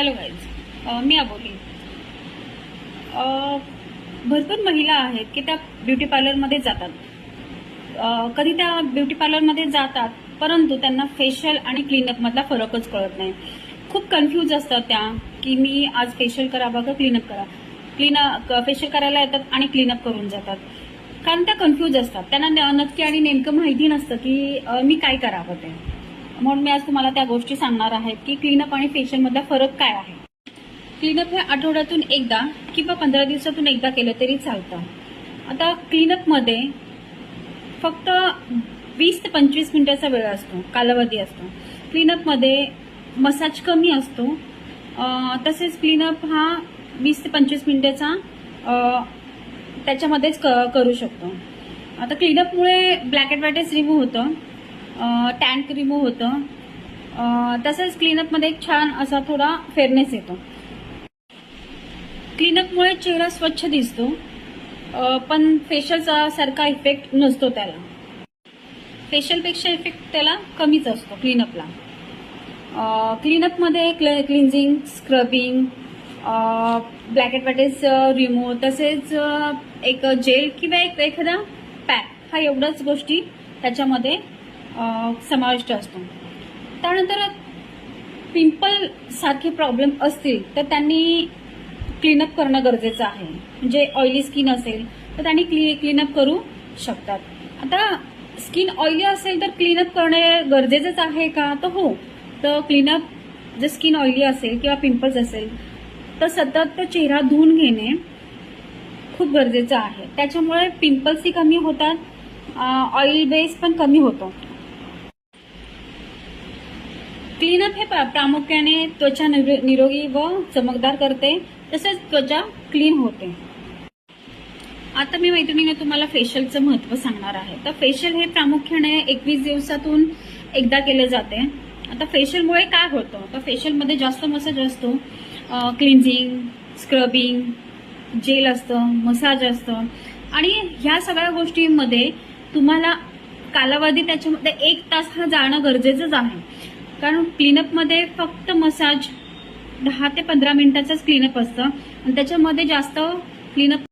Hello guys मी अबोली. भरपूर महिला आहेत की त्या ब्युटी पार्लरमध्ये जातात. कधी त्या ब्युटी पार्लरमध्ये जातात परंतु त्यांना फेशियल आणि क्लिनअपमधला फरकच कळत नाही. खूप कन्फ्यूज असतात त्या की मी आज फेशियल करावं का क्लीनअप करा क्लीन फेशियल करायला येतात आणि क्लीनअप करून जातात. कारण त्या कन्फ्यूज असतात. त्यांना न- नक्की आणि नेमकं माहिती नसतं की मी काय करावं ते. म्हणून मी आज तुम्हाला त्या गोष्टी सांगणार आहेत की क्लीनअप आणि फेशियलमधला फरक काय आहे. क्लीनअप हे आठवड्यातून एकदा किंवा पंधरा दिवसातून एकदा केलं तरी चालतं. आता क्लीनअपमध्ये फक्त वीस ते पंचवीस मिनिटाचा वेळ असतो कालावधी असतो. क्लीनअपमध्ये मसाज कमी असतो. तसेच क्लीनअप हा वीस ते पंचवीस मिनिटाचा त्याच्यामध्येच क- करू शकतो. आता क्लीनअपमुळे ब्लॅक अँड व्हाईटच रिमूव्ह होतं. टँक रिमूव्ह होतं. तसंच तसेच क्लीनअपमध्ये एक छान असा थोडा फेअरनेस येतो. क्लीनअपमुळे चेहरा स्वच्छ दिसतो. पण फेशियलचा सारखा इफेक्ट नसतो त्याला. फेशियलपेक्षा इफेक्ट त्याला कमीच असतो क्लीनअपला क्लीनअपमध्ये क्ल क्लिन्झिंग स्क्रबिंग ब्लॅक पॅटेस रिमूव्ह तसेच एक जेल किंवा एक एखादा पॅक हा एवढ्याच गोष्टी त्याच्यामध्ये समाविष्ट असतो. त्यानंतर पिंपल सारखे प्रॉब्लेम असतील तर त्यांनी क्लीनअप करणं गरजेचं आहे. म्हणजे ऑइली स्किन असेल तर त्यांनी क्ली क्लीनअप करू शकतात. आता स्किन ऑइली असेल तर क्लीनअप करणे गरजेचंच आहे का? तर हो. तर क्लीनअप जर स्किन ऑइली असेल किंवा पिंपल्स असेल तर सतत तो चेहरा धुवून घेणे खूप गरजेचं आहे. त्याच्यामुळे पिंपल्सही कमी होतात ऑइल बेस पण कमी होतो. क्लीनअप हे प्रामुख्याने त्वचा निरोगी व चमकदार करते तसेच त्वचा क्लीन होते. आता मी मैत्रिणीने तुम्हाला फेशियलचं महत्त्व सांगणार आहे. तर फेशियल हे प्रामुख्याने एकवीस दिवसातून एकदा केले जाते. आता फेशियलमुळे काय होतं? तर फेशियलमध्ये जास्त मसाज असतो. क्लिन्झिंग स्क्रबिंग जेल असतं मसाज असतं. आणि ह्या सगळ्या गोष्टींमध्ये तुम्हाला कालावधी त्याच्यामध्ये एक तास हा जाणं गरजेचंच आहे. कारण क्लीनअपमध्ये फक्त मसाज दहा ते पंधरा मिनिटाचंच क्लीनअप असतं. आणि त्याच्यामध्ये जास्त क्लीनअप